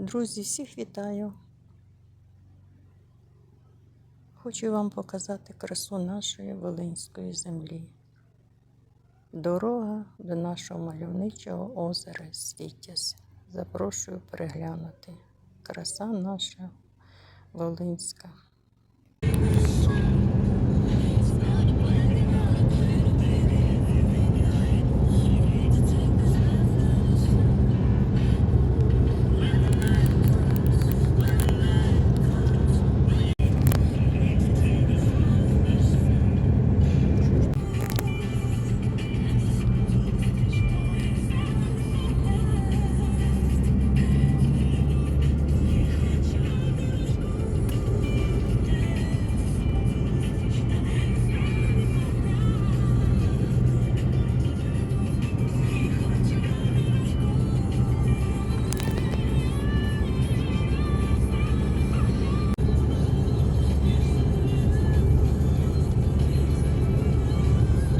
Друзі, всіх вітаю. Хочу вам показати красу нашої Волинської землі. Дорога до нашого мальовничого озера Світязь. Запрошую переглянути. Краса наша Волинська.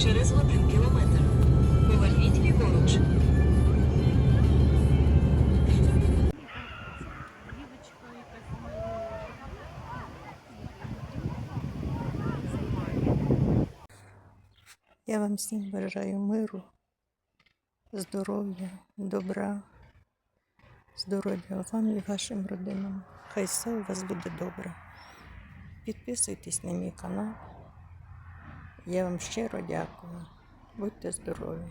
Через один кілометр. Поверніть ліворуч. Я вам всім бажаю миру, здоров'я, добра, здоров'я вам і вашим родинам. Хай все у вас буде добре. Підписуйтесь на мій канал. Я вам щиро дякую. Будьте здорові!